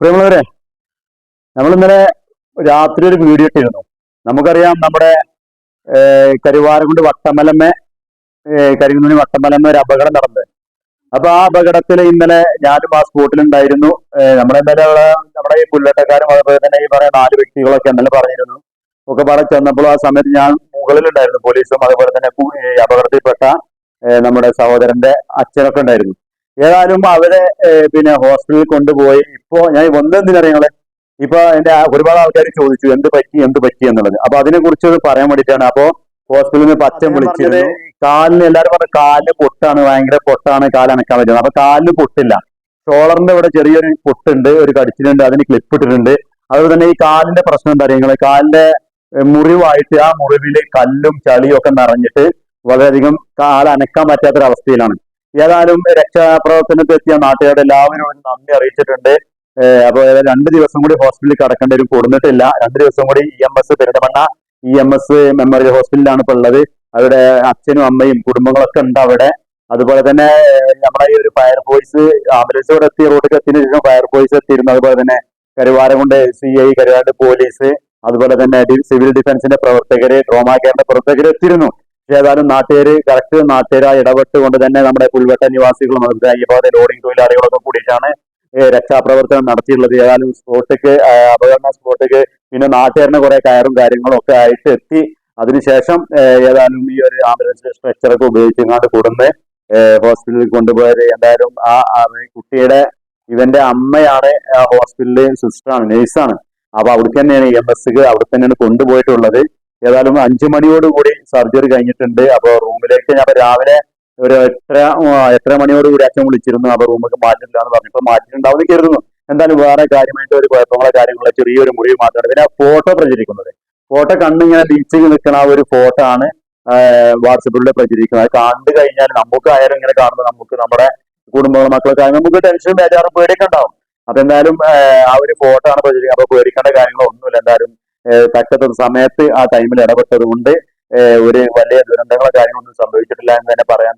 പ്രിയമുള്ളവരെ നമ്മൾ ഇന്നലെ രാത്രി ഒരു വീഡിയോ ഇട്ടിരുന്നു. നമുക്കറിയാം നമ്മുടെ ഏഹ്, കൊണ്ട് വട്ടമലമ്മ കരിങ്ങുന്നി വട്ടമലമ്മ ഒരു അപകടം നടന്നത്. അപ്പൊ ആ അപകടത്തിൽ ഇന്നലെ ഞാനും ആ സ്പോട്ടിലുണ്ടായിരുന്നു നമ്മുടെ ഇന്നലെ നമ്മുടെ ഈ പുല്ലട്ടക്കാരും അതുപോലെ തന്നെ ഈ പറയുന്ന നാല് വ്യക്തികളൊക്കെ ഇന്നലെ പറഞ്ഞിരുന്നു. ഒക്കെ പാടെ ചെന്നപ്പോൾ ആ സമയത്ത് ഞാൻ മുകളിലുണ്ടായിരുന്നു. പോലീസും അതുപോലെ തന്നെ അപകടത്തിൽപ്പെട്ട നമ്മുടെ സഹോദരന്റെ അച്ഛനൊക്കെ ഉണ്ടായിരുന്നു. ഏതായാലും അവരെ പിന്നെ ഹോസ്പിറ്റലിൽ കൊണ്ടുപോയി. ഇപ്പോ ഞാൻ ഒന്നെന്തിനറിയങ്ങളെ ഇപ്പൊ എന്റെ ഒരുപാട് ആൾക്കാർ ചോദിച്ചു എന്ത് പറ്റി? എന്ത് പറ്റി? എന്നുള്ളത്. അപ്പൊ അതിനെ കുറിച്ച് പറയാൻ വേണ്ടിയിട്ടാണ് അപ്പോ ഹോസ്പിറ്റലിൽ നിന്ന് പച്ച വിളിച്ചിരുന്നു. കാലിന് എല്ലാവരും പറഞ്ഞു കാലിന് പൊട്ടാണ് ഭയങ്കര പൊട്ടാണ് കാൽ അനക്കാൻ പറ്റുന്നത് അപ്പൊ കാലിന് പൊട്ടില്ല. ഷോളറിന്റെ ഇവിടെ ചെറിയൊരു പൊട്ടുണ്ട് ഒരു കടിച്ചിലുണ്ട് അതിന് ക്ലിപ്പ് ഇട്ടിട്ടുണ്ട്. അതുപോലെ തന്നെ ഈ കാലിന്റെ പ്രശ്നം എന്താ അറിയുന്നത് കാലിന്റെ മുറിവായിട്ട് ആ മുറിവിൽ കല്ലും ചളിയും ഒക്കെ നിറഞ്ഞിട്ട് വളരെയധികം കാൽ അനക്കാൻ പറ്റാത്തൊരവസ്ഥയിലാണ്. ഏതായാലും രക്ഷാപ്രവർത്തനത്തിൽ എത്തിയ നാട്ടുകാരുടെ എല്ലാവരും നന്ദി അറിയിച്ചിട്ടുണ്ട്. അപ്പോൾ അപ്പൊ രണ്ട് ദിവസം കൂടി ഹോസ്പിറ്റലിൽ കടക്കേണ്ട ഒരു കൊടുത്തിട്ടില്ല രണ്ട് ദിവസം കൂടി E M S Perinthalmanna E M S memorial ഹോസ്പിറ്റലിലാണ് ഇപ്പോൾ ഉള്ളത്. അവിടെ അച്ഛനും അമ്മയും കുടുംബങ്ങളൊക്കെ ഉണ്ട് അവിടെ. അതുപോലെ തന്നെ നമ്മുടെ ഈ ഒരു ഫയർഫോഴ്സ് ആംബുലൻസ് ഇവിടെ എത്തി റോഡിൽ എത്തിയതിനു ശേഷം ഫയർഫോഴ്സ് എത്തിയിരുന്നു. അതുപോലെ തന്നെ Karuvarakundu C I Karuvarakundu police അതുപോലെ തന്നെ സിവിൽ ഡിഫൻസിന്റെ പ്രവർത്തകര് ട്രോമാ കെയറിന്റെ പ്രവർത്തകർ എത്തിയിരുന്നു. ഏതായാലും നാട്ടുകാര് കറക്റ്റ് നാട്ടുകാർ ഇടപെട്ടുകൊണ്ട് തന്നെ നമ്മുടെ പുൽവട്ട നിവാസികളും അതുപോലെ ലോഡിംഗ് തൊഴിലാളികളൊക്കെ കൂടിയിട്ടാണ് രക്ഷാപ്രവർത്തനം നടത്തിയിട്ടുള്ളത്. ഏതായാലും സ്പോട്ടിക്ക് അപകട സ്പോട്ടിക്ക് പിന്നെ നാട്ടുകാരന് കുറെ കയറും കാര്യങ്ങളും ഒക്കെ ആയിട്ട് എത്തി. അതിനുശേഷം ഏതാനും ഈ ഒരു ആംബുലൻസ് സ്ട്രക്ചറൊക്കെ ഉപയോഗിച്ചങ്ങാണ്ട് കൊടുന്ന് ഹോസ്പിറ്റലിൽ കൊണ്ടുപോയത്. എന്തായാലും ആ കുട്ടിയുടെ ഇവന്റെ അമ്മയാണ് ഹോസ്പിറ്റലിലെ സിസ്റ്ററാണ് നേഴ്സാണ് അപ്പൊ അവിടെ തന്നെയാണ് എം എസ് അവിടെ തന്നെയാണ് കൊണ്ടുപോയിട്ടുള്ളത്. ഏതായാലും അഞ്ചു മണിയോടുകൂടി സർജറി കഴിഞ്ഞിട്ടുണ്ട്. അപ്പൊ റൂമിലേക്ക് ഞാൻ രാവിലെ ഒരു എത്ര എത്ര മണിയോടുകൂടി അച്ഛൻ വിളിച്ചിരുന്നു. അപ്പൊ റൂമൊക്കെ മാറ്റില്ല എന്ന് പറഞ്ഞപ്പോൾ മാറ്റിയിട്ടുണ്ടാവുന്ന കരുതുന്നു. എന്തായാലും വേറെ കാര്യമായിട്ട് ഒരു കുഴപ്പങ്ങളോ കാര്യങ്ങളോ ചെറിയൊരു മുറിവ് മാത്രമാണ്. പിന്നെ ഫോട്ടോ പ്രചരിക്കുന്നത്. ഫോട്ടോ കണ്ടിങ്ങനെ ബീച്ചിൽ നിൽക്കുന്ന ആ ഒരു ഫോട്ടോ ആണ് വാട്സപ്പിലൂടെ പ്രചരിക്കുന്നത്. അത് കണ്ടു കഴിഞ്ഞാൽ നമുക്ക് നമുക്കായാലും ഇങ്ങനെ കാണുമ്പോൾ നമുക്ക് നമ്മുടെ കുടുംബങ്ങളും മക്കളൊക്കെ ആയാലും നമുക്ക് ടെൻഷനും ബേജാറും പേടിയൊക്കെ ഉണ്ടാവും. അപ്പൊ എന്തായാലും ആ ഒരു ഫോട്ടോ ആണ് പ്രചരിക്കുന്നത്. അപ്പൊ പേടിക്കേണ്ട കാര്യങ്ങളൊന്നും തക്കത്ത സമയത്ത് ആ ടൈമിൽ ഇടപെട്ടത് കൊണ്ട് ഒരു വലിയ ദുരന്തങ്ങളോ കാര്യങ്ങളൊന്നും സംഭവിച്ചിട്ടില്ല എന്ന് തന്നെ പറയാൻ